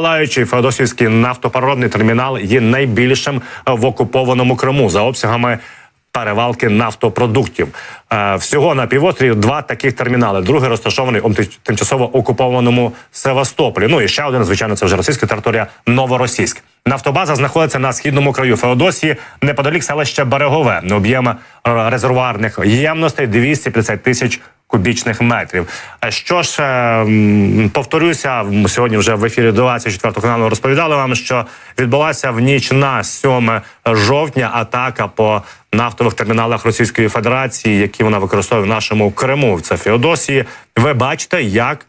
Палаючий Феодосівський нафтопереробний термінал є найбільшим в окупованому Криму за обсягами перевалки нафтопродуктів. Е, Всього на півострові два таких термінали. Другий розташований у тим- тимчасово окупованому Севастополі. Ну і ще один, звичайно, це вже російська територія Новоросійськ. Нафтобаза знаходиться на східному краю Феодосії, неподалік селища Берегове. Об'єм е, резервуарних ємностей 250 тисяч кубічних метрів. Що ж, е, повторюся, сьогодні вже в ефірі 24 каналу розповідали вам, що відбулася в ніч на 7 жовтня атака по нафтових терміналах Російської Федерації, які вона використовує в нашому Криму. Це Феодосії. Ви бачите, як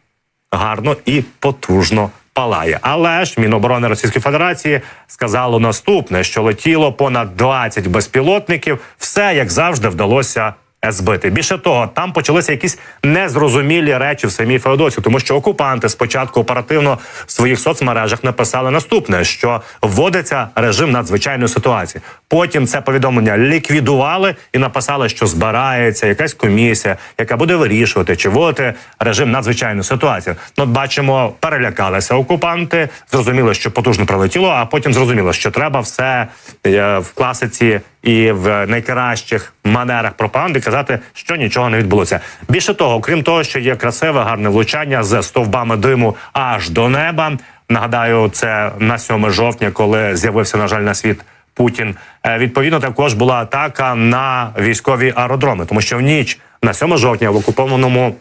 гарно і потужно палає. Але ж Міноборони Російської Федерації сказало наступне: що летіло понад 20 безпілотників. Все як завжди вдалося. Збити більше того, там почалися якісь незрозумілі речі в самій Феодосії, тому що окупанти спочатку оперативно в своїх соцмережах написали наступне: що вводиться режим надзвичайної ситуації. Потім це повідомлення ліквідували і написали, що збирається якась комісія, яка буде вирішувати, чи вводити режим надзвичайної ситуації. Ну, бачимо, перелякалися окупанти, зрозуміло, що потужно прилетіло, а потім зрозуміло, що треба все е, в класиці і в найкращих манерах пропаганди казати, що нічого не відбулося. Більше того, крім того, що є красиве, гарне влучання з стовбами диму аж до неба. Нагадаю, це на 7 жовтня, коли з'явився на жаль на світ. Путін Е, відповідно також була атака на військові аеродроми, тому що в ніч на 7 жовтня в окупованому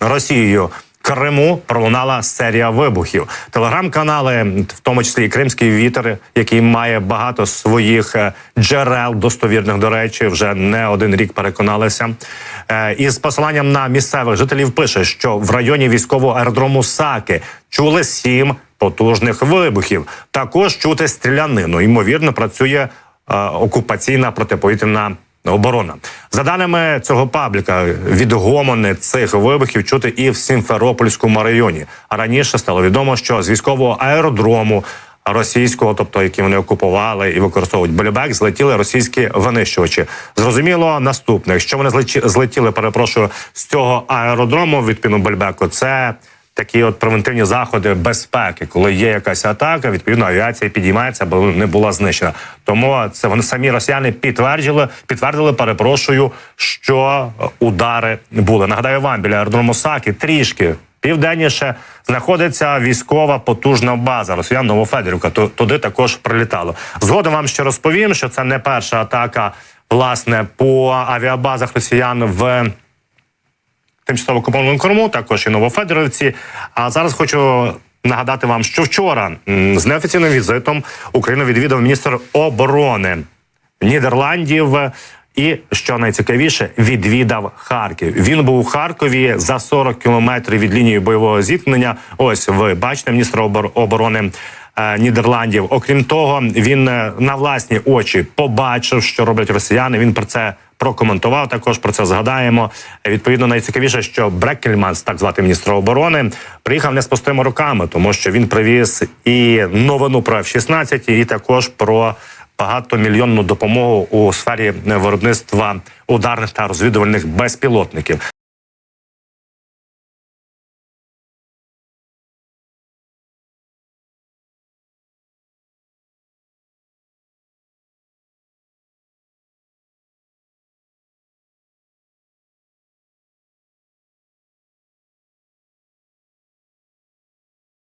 Росією Криму пролунала серія вибухів. Телеграм-канали, в тому числі і Кримський вітер, який має багато своїх е, джерел достовірних, до речі, вже не один рік переконалися. Е, Із посиланням на місцевих жителів пише, що в районі військового аеродрому Саки чули сім потужних вибухів. Також чути стрілянину. Ймовірно, працює е, окупаційна протиповітряна оборона. За даними цього пабліка, відгомони цих вибухів чути і в Сімферопольському районі. А раніше стало відомо, що з військового аеродрому російського, тобто які вони окупували і використовують Болібек, злетіли російські винищувачі. Зрозуміло, наступне, якщо вони злетіли, перепрошую, з цього аеродрому відповідно Бельбеку, це такі от превентивні заходи безпеки, коли є якась атака, відповідно авіація підіймається, аби не була знищена. Тому це вони самі росіяни підтвердили, підтвердили, перепрошую, що е, удари були. Нагадаю вам біля аеродрому Саки трішки. Південніше знаходиться військова потужна база Росіян Новофедерівка. Ту- Туди також прилітало. Згодом вам ще розповім, що це не перша атака власне по авіабазах росіян в тимчасово окупованому Криму, також і Новофедоровці. А зараз хочу нагадати вам, що вчора з неофіційним візитом Україну відвідав міністр оборони Нідерландів. І що найцікавіше, відвідав Харків. Він був у Харкові за 40 кілометрів від лінії бойового зіткнення. Ось ви бачите міністра оборони е, Нідерландів. Окрім того, він е, на власні очі побачив, що роблять росіяни. Він про це прокоментував. Також про це згадаємо. Відповідно, найцікавіше, що Брекельманс, так звати міністра оборони, приїхав не з пустими руками, тому що він привіз і новину про F-16, і також про багатомільйонну допомогу у сфері виробництва ударних та розвідувальних безпілотників.